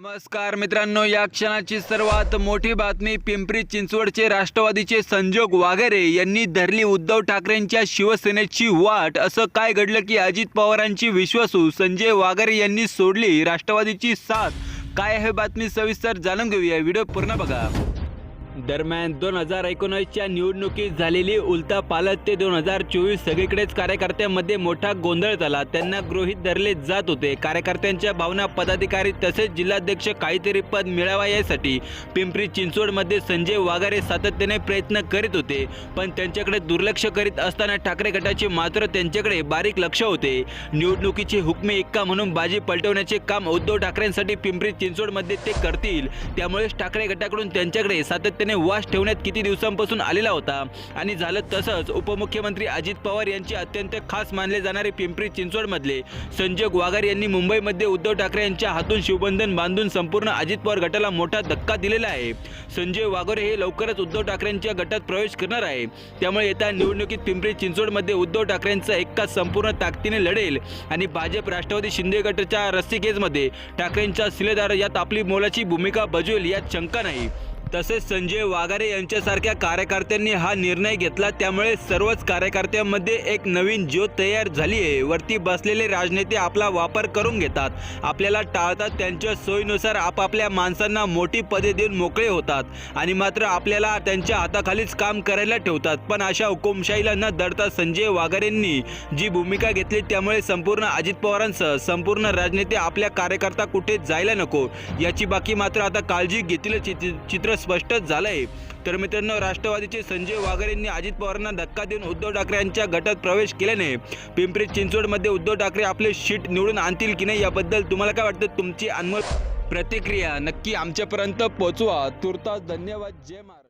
नमस्कार मित्रांनो या क्षणाची सर्वात मोठी बातमी पिंपरी चिंचवडचे राष्ट्रवादीचे संजोग वाघेरे यांनी धरली उद्धव ठाकरेंच्या शिवसेनेची वाट. असं काय घडलं की अजित पवारांची विश्वासू संजय वाघेरे यांनी सोडली राष्ट्रवादीची साथ? काय आहे बातमी सविस्तर जाणून घेऊया. व्हिडिओ पूर्ण बघा. दरम्यान दोन हजार एकोणीसच्या निवडणुकीत झालेली उलता पालत ते दोन हजार चोवीस सगळीकडेच कार्यकर्त्यांमध्ये मोठा गोंधळ झाला. त्यांना गृहीत धरले जात होते. कार्यकर्त्यांच्या भावना पदाधिकारी तसेच जिल्हाध्यक्ष काहीतरी पद मिळावा यासाठी पिंपरी चिंचवडमध्ये संजय वाघारे सातत्याने प्रयत्न करीत होते. पण त्यांच्याकडे दुर्लक्ष करीत असताना ठाकरे गटाचे मात्र त्यांच्याकडे बारीक लक्ष होते. निवडणुकीची हुकमी एक्का म्हणून बाजी पलटवण्याचे काम उद्धव ठाकरेंसाठी पिंपरी चिंचवडमध्ये ते करतील. त्यामुळेच ठाकरे गटाकडून त्यांच्याकडे सातत्याने वास ठेवण्यात किती दिवसांपासून आलेला होता? आणि झालं तसंच उपमुख्यमंत्री अजित पवार यांचे अत्यंत खास मानले जाणारे पिंपरी चिंचवडमधले. संजय वाघार यांनी मुंबईमध्ये उद्धव ठाकरे यांच्या हातून शिवबंधन बांधून संपूर्ण अजित पवार गटाला मोठा धक्का दिलेला आहे. संजय वाघोरे हे लवकरच उद्धव ठाकरेंच्या गटात प्रवेश करणार आहे. त्यामुळे येत्या निवडणुकीत पिंपरी चिंचवडमध्ये उद्धव ठाकरेंचा एक्का संपूर्ण ताकदीने लढेल. आणि भाजप राष्ट्रवादी शिंदे गटाच्या रस्सीखेचमध्ये ठाकरेंचा शिलेदार यात आपली मोलाची भूमिका बजवेल यात शंका नाही. तसेच संजय वाघारे यांच्यासारख्या कार्यकर्त्यांनी हा निर्णय घेतला. त्यामुळे सर्वच कार्यकर्त्यांमध्ये एक नवीन ज्योत तयार झाली आहे वरती बसलेले राजनेते आपला वापर करून घेतात. आपल्याला टाळतात त्यांच्या सोयीनुसार आपापल्या माणसांना मोठी पदे देऊन मोकळे होतात. आणि मात्र आपल्याला त्यांच्या हाताखालीच काम करायला ठेवतात. पण अशा हुकुमशाहीला न दडता संजय वाघारेंनी जी भूमिका घेतली त्यामुळे संपूर्ण अजित पवारांसह संपूर्ण राजनेते आपल्या कार्यकर्ता कुठे जायला नको याची बाकी मात्र आता काळजी घेतील चित्र स्पष्टच झालं झालंय. तर मित्रांनो राष्ट्रवादीचे संजय वाघारेंनी अजित पवारांना धक्का देऊन उद्धव ठाकरे यांच्या गटात प्रवेश केल्याने पिंपरी चिंचवडमध्ये उद्धव ठाकरे आपले शीट निवडून आणतील की नाही याबद्दल तुम्हाला काय वाटतं? तुमची अनमोल प्रतिक्रिया नक्की आमच्यापर्यंत पोहोचवा. तुर्तास धन्यवाद. जय महाराज